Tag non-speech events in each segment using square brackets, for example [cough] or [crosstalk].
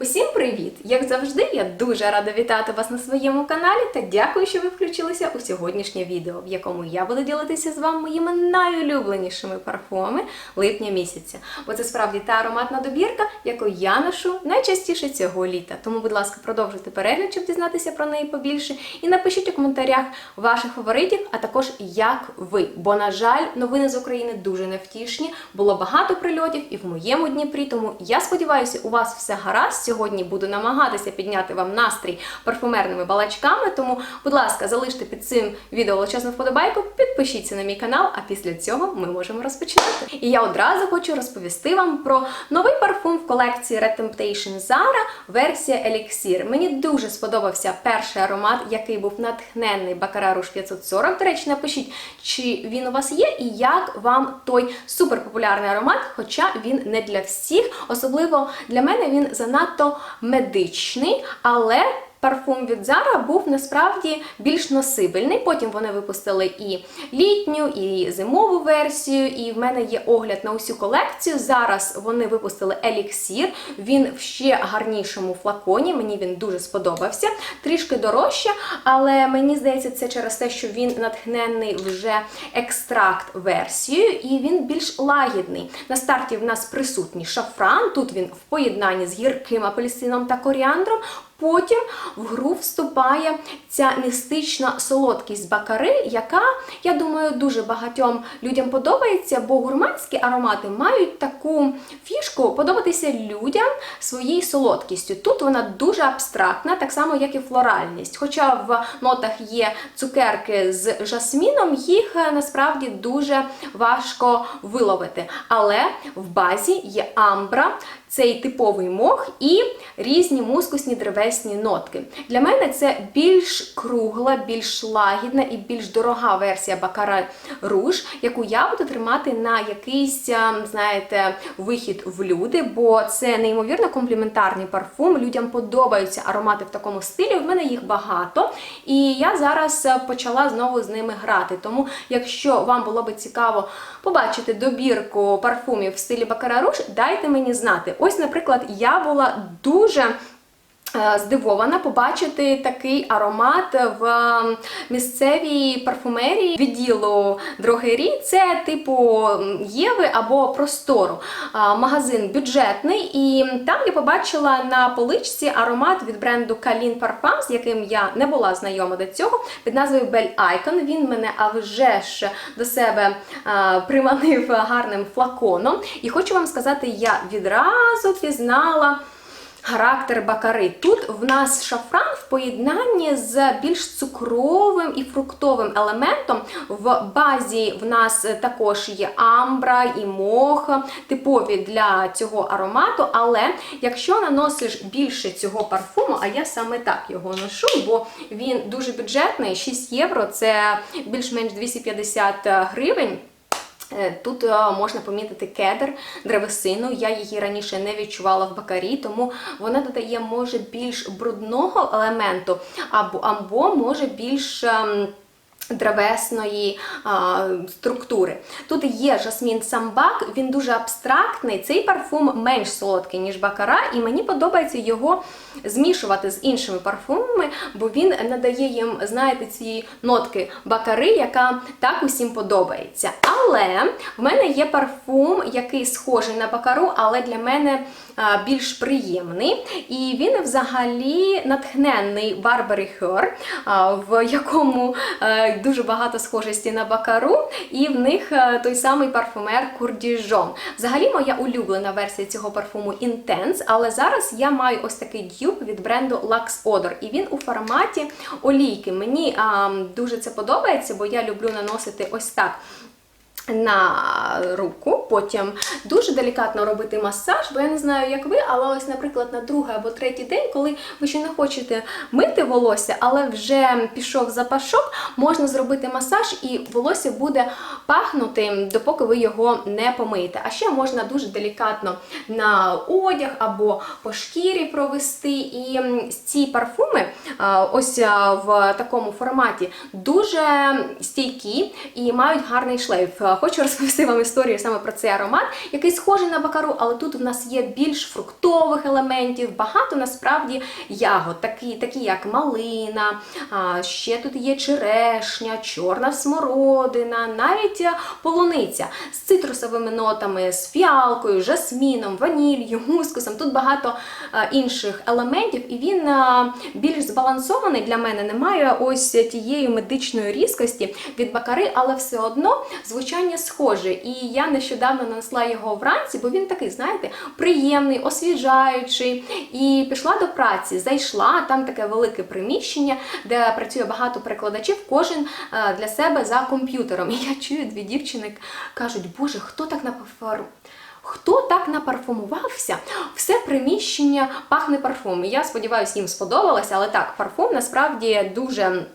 Усім привіт! Як завжди, я дуже рада вітати вас на своєму каналі та дякую, що ви включилися у сьогоднішнє відео, в якому я буду ділитися з вами моїми найулюбленішими парфумами липня місяця. Бо це справді та ароматна добірка, яку я ношу найчастіше цього літа. Тому, будь ласка, продовжуйте перегляд, щоб дізнатися про неї побільше. І напишіть у коментарях ваших фаворитів, а також як ви. Бо, на жаль, новини з України дуже невтішні. Було багато прильотів і в моєму Дніпрі. Тому я сподіваюся, у вас все гаразд. Сьогодні буду намагатися підняти вам настрій парфумерними балачками. Тому, будь ласка, залиште під цим відео величезну вподобайку, підпишіться на мій канал, а після цього ми можемо розпочинати. І я одразу хочу розповісти вам про новий парфум в колекції Red Temptation Zara, версія Elixir. Мені дуже сподобався перший аромат, який був натхненний Rouge 540. До речі, напишіть, чи він у вас є, і як вам той суперпопулярний аромат, хоча він не для всіх. Особливо для мене він занадто медичний, але. Парфум від Zara був насправді більш носибельний. Потім вони випустили і літню, і зимову версію. І в мене є огляд на усю колекцію. Зараз вони випустили еліксір. Він в ще гарнішому флаконі. Мені він дуже сподобався. Трішки дорожче, але мені здається, це через те, що він натхнений вже екстракт версією, і він більш лагідний. На старті в нас присутній шафран. Тут він в поєднанні з гірким апельсином та коріандром. Потім в гру вступає ця містична солодкість бакари, яка, я думаю, дуже багатьом людям подобається, бо гурманські аромати мають таку фішку подобатися людям своєю солодкістю. Тут вона дуже абстрактна, так само, як і флоральність. Хоча в нотах є цукерки з жасміном, їх е, насправді дуже важко виловити. Але в базі є амбра, цей типовий мох і різні мускусні древесні нотки. Для мене це більш кругла, більш лагідна і більш дорога версія Бакара Руж, яку я буду тримати на якийсь, знаєте, вихід в люди, бо це неймовірно компліментарний парфум. Людям подобаються аромати в такому стилі. В мене їх багато. І я зараз почала знову з ними грати. Тому, якщо вам було би цікаво побачити добірку парфумів в стилі Бакара Руш, дайте мені знати. Ось, наприклад, я була дуже. Е, Здивована побачити такий аромат в місцевій парфумерії відділу Дрогері. Це типу Єви або Простору. Магазин бюджетний, і там я побачила на поличці аромат від бренду Kalin Parfum, з яким я не була знайома до цього, під назвою Belle Icon. Він мене а вже ж до себе приманив гарним флаконом. І хочу вам сказати, я відразу пізнала. Характер бакари. Тут в нас шафран в поєднанні з більш цукровим і фруктовим елементом. В базі в нас також є амбра і мох, типові для цього аромату. Але якщо наносиш більше цього парфуму, а я саме так його ношу, бо він дуже бюджетний, 6 євро це більш-менш 250 гривень. Е, Тут е, можна помітити кедр, древесину. Я її раніше не відчувала в бакарі, тому вона додає може більш брудного елементу, або, або може більш. Древесної а, структури. Тут є жасмін самбак, він дуже абстрактний. Цей парфум менш солодкий, ніж бакара, і мені подобається його змішувати з іншими парфумами, бо він надає їм, знаєте, ці нотки бакари, яка так усім подобається. Але в мене є парфум, який схожий на бакару, але для мене а, більш приємний. І він взагалі натхненний Барбері Хер, в якому е, дуже багато схожості на бакару, і в них е, той самий парфумер Курдіжон. Взагалі, моя улюблена версія цього парфуму Intense, але зараз я маю ось такий дюб від бренду Lux Odor, і він у форматі олійки. Мені а, дуже це подобається, бо я люблю наносити ось так на руку, потім дуже делікатно робити масаж, бо я не знаю, як ви, але ось, наприклад, на другий або третій день, коли ви ще не хочете мити волосся, але вже пішов запашок, можна зробити масаж, і волосся буде пахнути, допоки ви його не помиєте. А ще можна дуже делікатно на одяг або по шкірі провести. І ці парфуми, ось в такому форматі, дуже стійкі і мають гарний шлейф. Хочу розповісти вам історію саме про цей аромат, який схожий на бакару, але тут в нас є більш фруктових елементів, багато насправді ягод, такі, такі як малина, ще тут є черешня, чорна смородина, навіть е, полуниця з цитрусовими нотами, з фіалкою, жасміном, ванілью, мускусом. Тут багато е, інших елементів, і він е, більш збалансований для мене. Немає ось тієї медичної різкості від бакари, але все одно звучання схоже. І я нещодавно нанесла його вранці, бо він такий, знаєте, приємний, освіжаючий. І пішла до праці, зайшла, там таке велике приміщення, де працює багато перекладачів, кожен е, для себе за комп'ютером. І я чую, дві дівчини кажуть, боже, хто так напафар... Хто так напарфумувався? Все приміщення пахне парфумом. І Я сподіваюся, їм сподобалося, але так, парфум насправді дуже.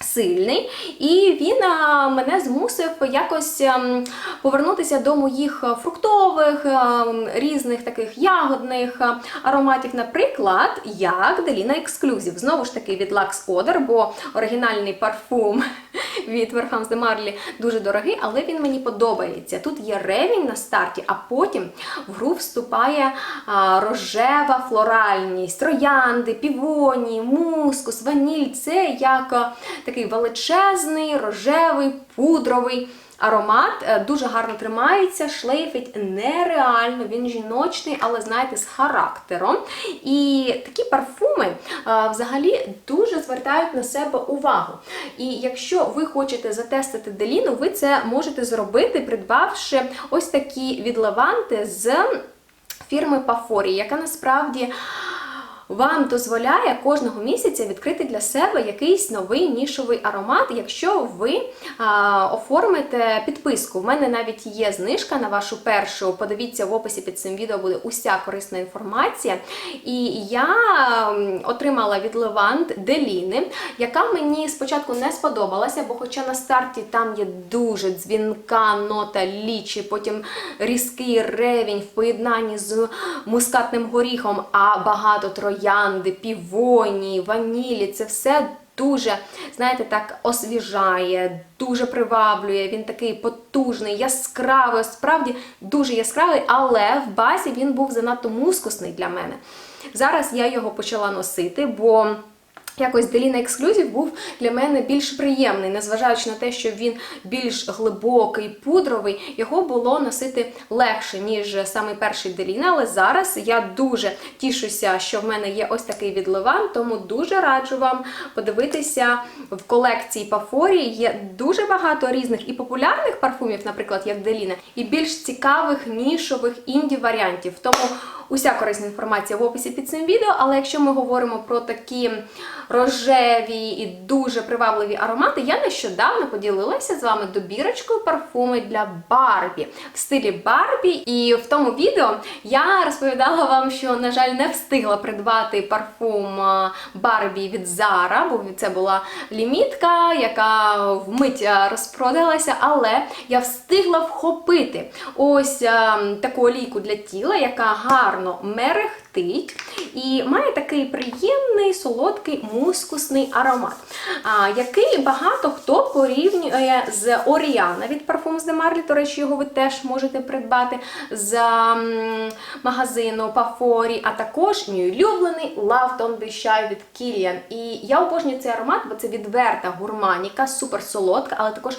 Сильний, і він а, мене змусив якось ем, повернутися до моїх е, фруктових, різних таких ягодних е, ароматів. Наприклад, як Деліна Exclusive. Знову ж таки від Lux Odor, бо оригінальний парфум від верхам de Марлі дуже дорогий, але він мені подобається. Тут є ревінь на старті, а потім в гру вступає а, рожева флоральність, троянди, півоні, мускус, ваніль. Це як а, такий величезний, рожевий, пудровий. Аромат е, дуже гарно тримається, шлейфить нереально, він жіночний, але знаєте, з характером. І такі парфуми е, взагалі дуже звертають на себе увагу. І якщо ви хочете затестити деліну, ви це можете зробити, придбавши ось такі відливанти з фірми Пафорі, яка насправді вам дозволяє кожного місяця відкрити для себе якийсь новий нішовий аромат, якщо ви а, оформите підписку. В мене навіть є знижка на вашу першу. Подивіться в описі під цим відео буде уся корисна інформація. І я отримала від Левант Деліни, яка мені спочатку не сподобалася, бо хоча на старті там є дуже дзвінка нота лічі, потім різкий ревінь в поєднанні з мускатним горіхом, а багато троянди, півоні, ванілі це все. Дуже, знаєте, так освіжає, дуже приваблює. Він такий потужний, яскравий, справді дуже яскравий, але в базі він був занадто мускусний для мене. Зараз я його почала носити, бо. Якось Деліна Ексклюзів був для мене більш приємний, незважаючи на те, що він більш глибокий, пудровий, його було носити легше, ніж саме перший Деліна. Але зараз я дуже тішуся, що в мене є ось такий відливан, тому дуже раджу вам подивитися в колекції Пафорі. Є дуже багато різних і популярних парфумів, наприклад, як Деліна, і більш цікавих нішових інді варіантів. Тому уся корисна інформація в описі під цим відео. Але якщо ми говоримо про такі рожеві і дуже привабливі аромати, я нещодавно поділилася з вами добірочкою парфуми для Барбі в стилі Барбі. І в тому відео я розповідала вам, що, на жаль, не встигла придбати парфум Барбі від Zara, бо це була лімітка, яка вмить розпродалася, але я встигла вхопити ось а, таку олійку для тіла, яка гарно мерехтить і має такий приємний солодкий мускусний аромат, який багато хто порівнює з Оріана від Parfums de Marly, До речі, його ви теж можете придбати з магазину Пафорі, а також мій улюблений Love Be Shy від Kilian. І я обожнюю цей аромат, бо це відверта гурманіка, супер солодка, але також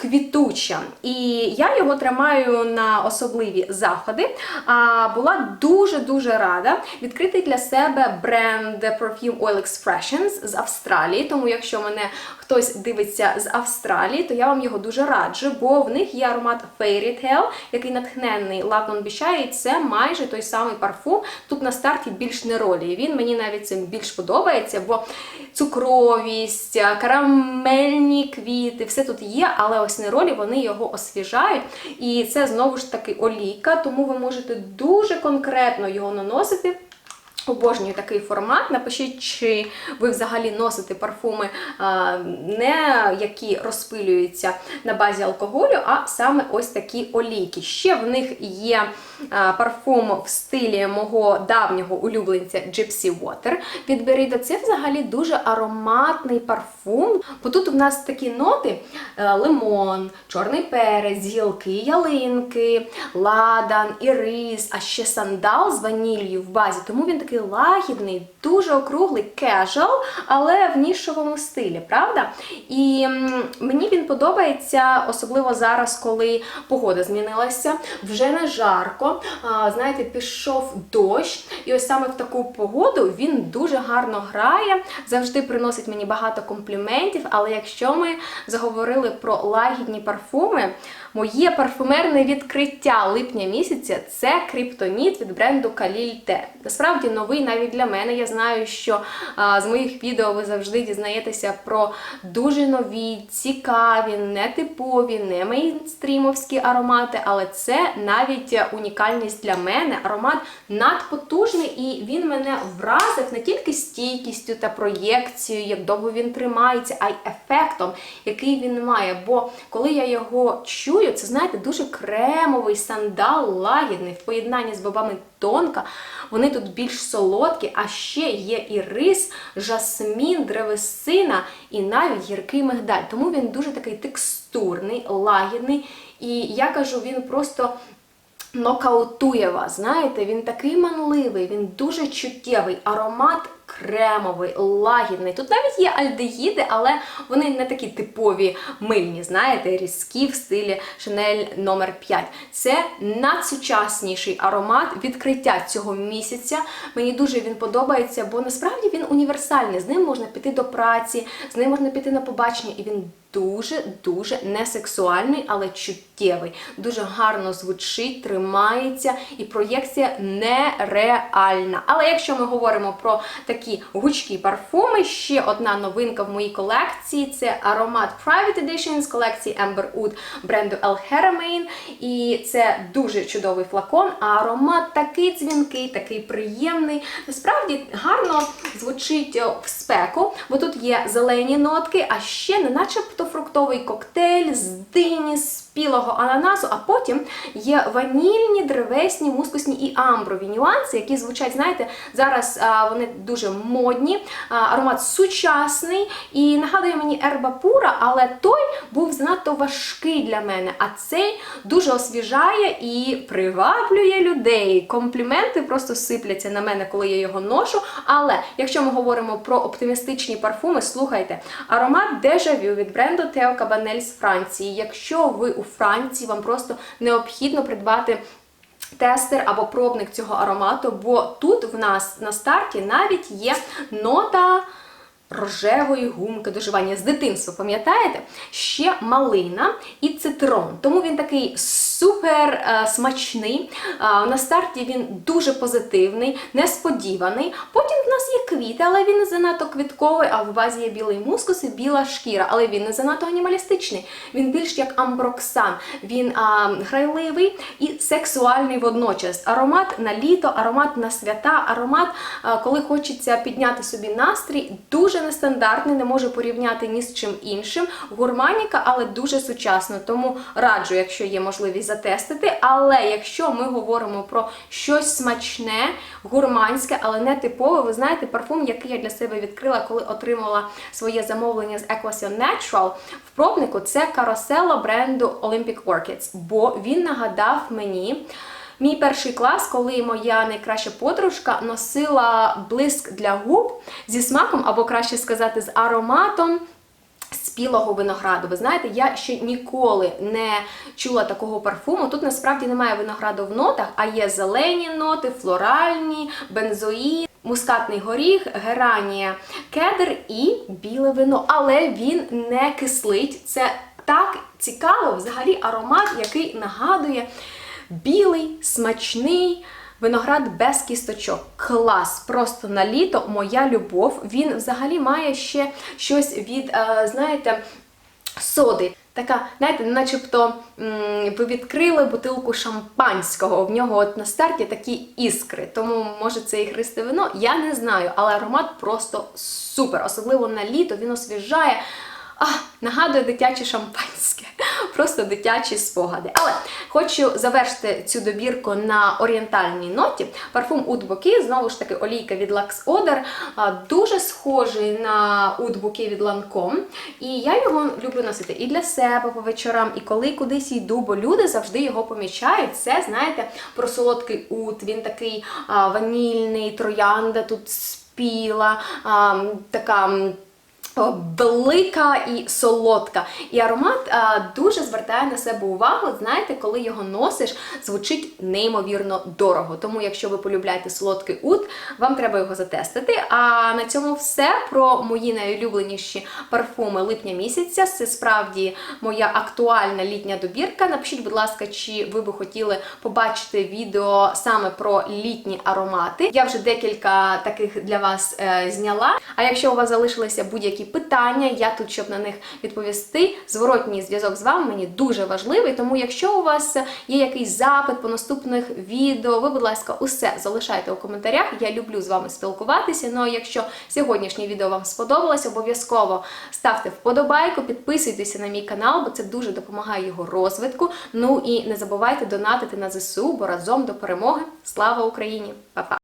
квітуча. І я його тримаю на особливі заходи. А була дуже-дуже рада відкрити для себе бренд Perfume Oil Expressions з Австралії. Тому, якщо мене хтось дивиться з Австралії, то я вам його дуже раджу, бо в них є аромат Fairy Tale, який натхненний Love Don't і це майже той самий парфум. Тут на старті більш не ролі. Він мені навіть цим більш подобається, бо цукровість, карамельні квіти, все тут є, але ось не ролі, вони його освіжають. І це знову ж таки олійка, тому ви можете дуже конкретно його наносити. Обожнюю такий формат. Напишіть, чи ви взагалі носите парфуми не які розпилюються на базі алкоголю, а саме ось такі олійки. Ще в них є парфум в стилі мого давнього улюбленця Gypsy Water від Беріда. Це взагалі дуже ароматний парфум. Бо тут у нас такі ноти: е, лимон, чорний перець, гілки, ялинки, ладан, ірис, а ще сандал з ваніллю в базі. Тому він такий лагідний, дуже округлий, casual, але в нішовому стилі, правда? І мені він подобається, особливо зараз, коли погода змінилася, вже не жарко. Знаєте, пішов дощ, і ось саме в таку погоду він дуже гарно грає, завжди приносить мені багато компліментів. Але якщо ми заговорили про лагідні парфуми, моє парфумерне відкриття липня місяця це криптоніт від бренду Каліль Те. Насправді новий навіть для мене. Я знаю, що а, з моїх відео ви завжди дізнаєтеся про дуже нові, цікаві, нетипові, не мейнстрімовські аромати, але це навіть унікальність для мене. Аромат надпотужний, і він мене вразив не тільки стійкістю та проєкцією, як довго він тримається, а й ефектом, який він має. Бо коли я його чую, це знаєте, дуже кремовий сандал лагідний в поєднанні з бобами тонка. Вони тут більш солодкі, а ще є і рис, жасмін, древесина і навіть гіркий мигдаль. Тому він дуже такий текстурний, лагідний. І я кажу, він просто нокаутує вас. Знаєте, він такий манливий, він дуже чуттєвий, аромат кремовий, лагідний. Тут навіть є альдегіди, але вони не такі типові мильні, знаєте, різкі в стилі Chanel номер 5 Це надсучасніший аромат відкриття цього місяця. Мені дуже він подобається, бо насправді він універсальний. З ним можна піти до праці, з ним можна піти на побачення, і він дуже-дуже не сексуальний, але чуттєвий. Дуже гарно звучить, тримається, і проєкція нереальна. Але якщо ми говоримо про такі гучкі парфуми, ще одна новинка в моїй колекції це аромат Private Edition з колекції Amber Oud бренду El Haramain. І це дуже чудовий флакон, а аромат такий дзвінкий, такий приємний. Насправді гарно звучить е, в спеку, бо тут є зелені нотки, а ще не начебто фруктовий коктейль з дині, спілого ананасу, а потім є ванільні, древесні, мускусні і амброві нюанси, які звучать, знаєте, зараз вони дуже модні, аромат сучасний і нагадує мені ерба пура, але той був занадто важкий для мене, а цей дуже освіжає і приваблює людей. Компліменти просто сипляться на мене, коли я його ношу. Але якщо ми говоримо про оптимістичні парфуми, слухайте, аромат дежавю від бренду Theo Cabanel з Франції. Якщо ви у Франції, вам просто необхідно придбати. Тестер або пробник цього аромату, бо тут в нас на старті навіть є нота рожевої гумки доживання з дитинства, пам'ятаєте? Ще малина і цитрон. Тому він такий супер е, смачний. Е, на старті він дуже позитивний, несподіваний. Потім в нас є квіти, але він не занадто квітковий, а в базі є білий мускус і біла шкіра, але він не занадто анімалістичний. Він більш як амброксан. Він а, грайливий і сексуальний водночас. Аромат на літо, аромат на свята, аромат, а, коли хочеться підняти собі настрій, дуже нестандартний, не можу порівняти ні з чим іншим. Гурманіка, але дуже сучасно. Тому раджу, якщо є можливість затестити. Але якщо ми говоримо про щось смачне, гурманське, але не типове, ви знаєте, парфум, який я для себе відкрила, коли отримала своє замовлення з Equation Natural в пробнику, це каросело бренду Olympic Orchids, бо він нагадав мені. Мій перший клас, коли моя найкраща подружка носила блиск для губ зі смаком, або краще сказати, з ароматом спілого винограду. Ви знаєте, я ще ніколи не чула такого парфуму. Тут насправді немає винограду в нотах, а є зелені ноти, флоральні, бензоїд. Мускатний горіх, геранія, кедр і біле вино. Але він не кислить. Це так цікаво, взагалі аромат, який нагадує білий, смачний. Виноград без кісточок. Клас! Просто на літо моя любов. Він взагалі має ще щось від, е, знаєте, соди. така, знаєте, начебто ви відкрили бутилку шампанського. В нього от на старті такі іскри. Тому може це ігристе вино, я не знаю, але аромат просто супер. Особливо на літо він освіжає. А, нагадує дитяче шампанське, [laughs] просто дитячі спогади. Але хочу завершити цю добірку на орієнтальній ноті. Парфум Bouquet, знову ж таки, олійка від Lux Oder, дуже схожий на Bouquet від Lancome. І я його люблю носити і для себе по вечорам, і коли кудись йду, бо люди завжди його помічають. Це, знаєте, про солодкий ут, він такий ванільний, троянда тут спіла, така. Велика і солодка. І аромат а, дуже звертає на себе увагу. Знаєте, коли його носиш, звучить неймовірно дорого. Тому, якщо ви полюбляєте солодкий ут, вам треба його затестити. А на цьому все про мої найулюбленіші парфуми липня місяця. Це справді моя актуальна літня добірка. Напишіть, будь ласка, чи ви би хотіли побачити відео саме про літні аромати. Я вже декілька таких для вас е, зняла. А якщо у вас залишилися будь-які питання, я тут, щоб на них відповісти. Зворотній зв'язок з вами мені дуже важливий. Тому, якщо у вас є якийсь запит по наступних відео, ви, будь ласка, усе залишайте у коментарях. Я люблю з вами спілкуватися. Ну а якщо сьогоднішнє відео вам сподобалось, обов'язково ставте вподобайку, підписуйтеся на мій канал, бо це дуже допомагає його розвитку. Ну і не забувайте донатити на ЗСУ, бо разом до перемоги. Слава Україні! Па-па!